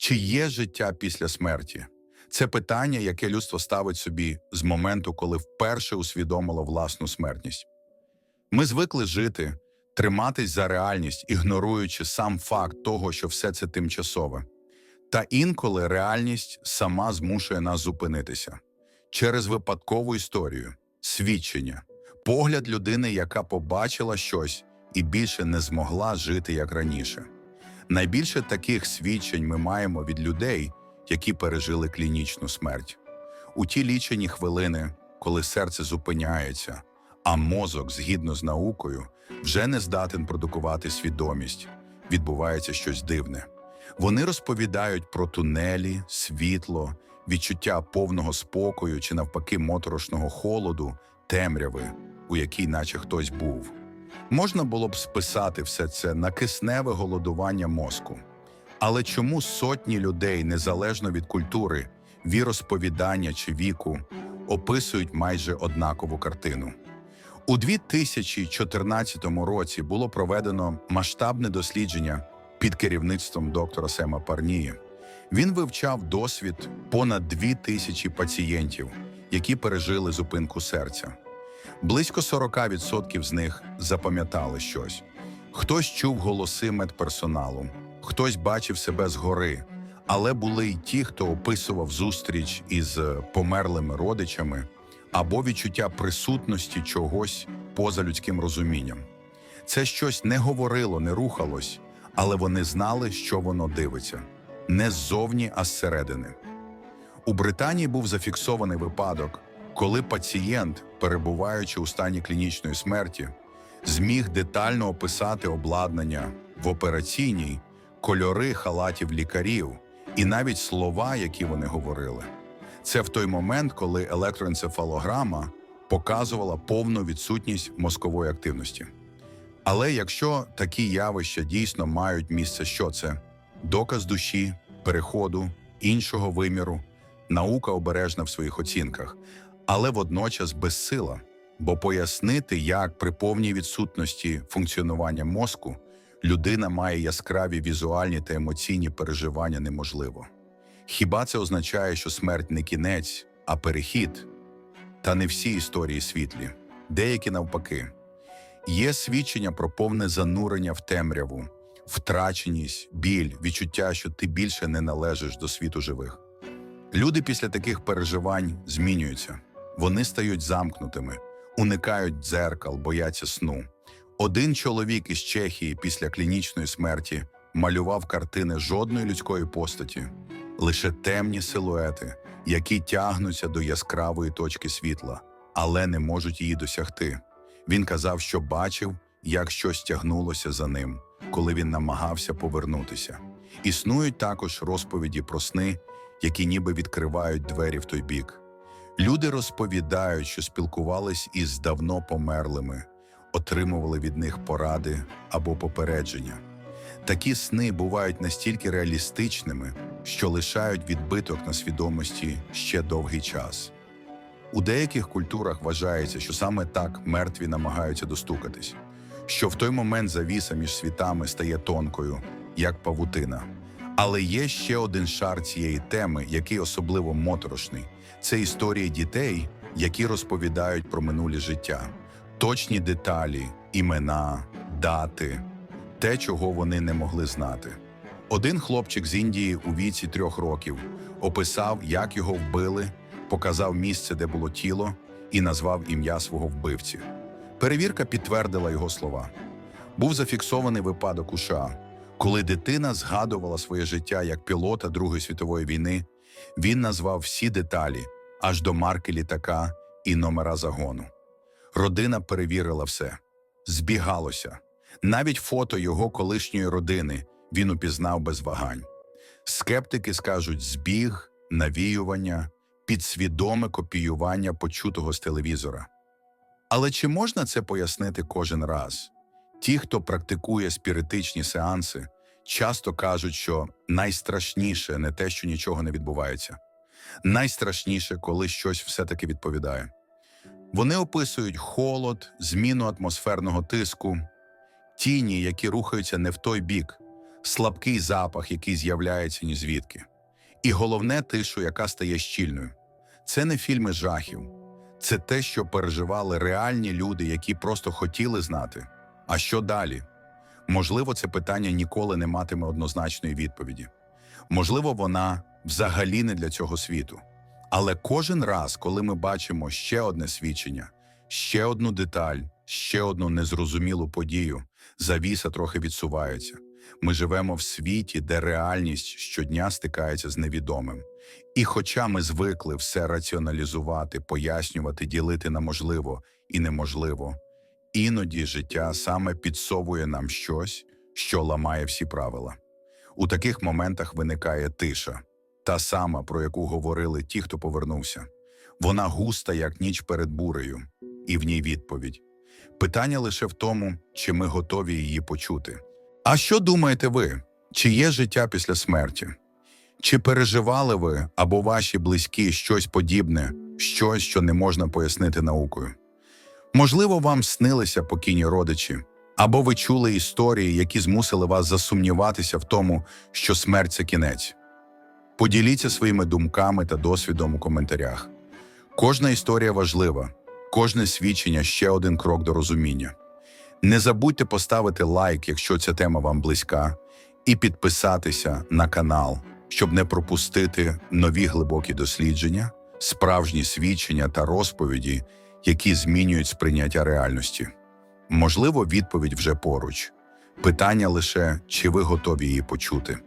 Чи є життя після смерті? Це питання, яке людство ставить собі з моменту, коли вперше усвідомило власну смертність. Ми звикли жити, триматись за реальність, ігноруючи сам факт того, що все це тимчасове. Та інколи реальність сама змушує нас зупинитися через випадкову історію, свідчення, погляд людини, яка побачила щось і більше не змогла жити як раніше. Найбільше таких свідчень ми маємо від людей, які пережили клінічну смерть. У ті лічені хвилини, коли серце зупиняється, а мозок, згідно з наукою, вже не здатен продукувати свідомість, відбувається щось дивне. Вони розповідають про тунелі, світло, відчуття повного спокою чи навпаки моторошного холоду, темряви, у якій наче хтось був. Можна було б списати все це на кисневе голодування мозку. Але чому сотні людей, незалежно від культури, віросповідання чи віку, описують майже однакову картину? У 2014 році було проведено масштабне дослідження під керівництвом доктора Сема Парнії. Він вивчав досвід понад 2 тисячі пацієнтів, які пережили зупинку серця. Близько 40% з них запам'ятали щось. Хтось чув голоси медперсоналу, хтось бачив себе згори, але були й ті, хто описував зустріч із е, померлими родичами або відчуття присутності чогось поза людським розумінням. Це щось не говорило, не рухалось, але вони знали, що воно дивиться не ззовні, а зсередини. У Британії був зафіксований випадок, коли пацієнт, перебуваючи у стані клінічної смерті, зміг детально описати обладнання в операційній, кольори халатів лікарів і навіть слова, які вони говорили. Це в той момент, коли електроенцефалограма показувала повну відсутність мозкової активності. Але якщо такі явища дійсно мають місце, що це доказ душі, переходу, іншого виміру, наука обережна в своїх оцінках, але водночас безсила, бо пояснити, як при повній відсутності функціонування мозку людина має яскраві візуальні та емоційні переживання неможливо. Хіба це означає, що смерть не кінець, а перехід? Та не всі історії світлі, деякі навпаки. Є свідчення про повне занурення в темряву, втраченість, біль, відчуття, що ти більше не належиш до світу живих. Люди після таких переживань змінюються, вони стають замкнутими, уникають дзеркал, бояться сну. Один чоловік із Чехії після клінічної смерті малював картини жодної людської постаті, лише темні силуети, які тягнуться до яскравої точки світла, але не можуть її досягти. Він казав, що бачив, як щось тягнулося за ним, коли він намагався повернутися. Існують також розповіді про сни, які ніби відкривають двері в той бік. Люди розповідають, що спілкувались із давно померлими, отримували від них поради або попередження. Такі сни бувають настільки реалістичними, що лишають відбиток на свідомості ще довгий час. У деяких культурах вважається, що саме так мертві намагаються достукатись, що в той момент завіса між світами стає тонкою, як павутина. Але є ще один шар цієї теми, який особливо моторошний це історії дітей, які розповідають про минулі життя, точні деталі, імена, дати, те, чого вони не могли знати. Один хлопчик з Індії у віці трьох років описав, як його вбили, показав місце, де було тіло, і назвав ім'я свого вбивці. Перевірка підтвердила його слова. Був зафіксований випадок у США, коли дитина згадувала своє життя як пілота Другої світової війни. Він назвав всі деталі аж до марки літака і номера загону. Родина перевірила все, збігалося. Навіть фото його колишньої родини він упізнав без вагань. Скептики скажуть збіг, навіювання, підсвідоме копіювання почутого з телевізора. Але чи можна це пояснити кожен раз? Ті, хто практикує спіритичні сеанси, часто кажуть, що найстрашніше не те, що нічого не відбувається. Найстрашніше, коли щось все-таки відповідає. Вони описують холод, зміну атмосферного тиску, тіні, які рухаються не в той бік, слабкий запах, який з'являється ні звідки. І головне тишу, яка стає щільною. Це не фільми жахів, це те, що переживали реальні люди, які просто хотіли знати. А що далі? Можливо, це питання ніколи не матиме однозначної відповіді. Можливо, вона взагалі не для цього світу. Але кожен раз, коли ми бачимо ще одне свідчення, ще одну деталь, ще одну незрозумілу подію, завіса трохи відсувається. Ми живемо в світі, де реальність щодня стикається з невідомим. І хоча ми звикли все раціоналізувати, пояснювати, ділити на можливо і неможливо, іноді життя саме підсовує нам щось, що ламає всі правила. У таких моментах виникає тиша, та сама, про яку говорили ті, хто повернувся. Вона густа, як ніч перед бурею, і в ній відповідь. Питання лише в тому, чи ми готові її почути. А що думаєте ви? Чи є життя після смерті? Чи переживали ви або ваші близькі щось подібне, щось, що не можна пояснити наукою? Можливо, вам снилися покійні родичі, або ви чули історії, які змусили вас засумніватися в тому, що смерть це кінець. Поділіться своїми думками та досвідом у коментарях. Кожна історія важлива, кожне свідчення ще один крок до розуміння. Не забудьте поставити лайк, якщо ця тема вам близька, і підписатися на канал, щоб не пропустити нові глибокі дослідження, справжні свідчення та розповіді, які змінюють сприйняття реальності. Можливо, відповідь вже поруч. Питання лише, чи ви готові її почути.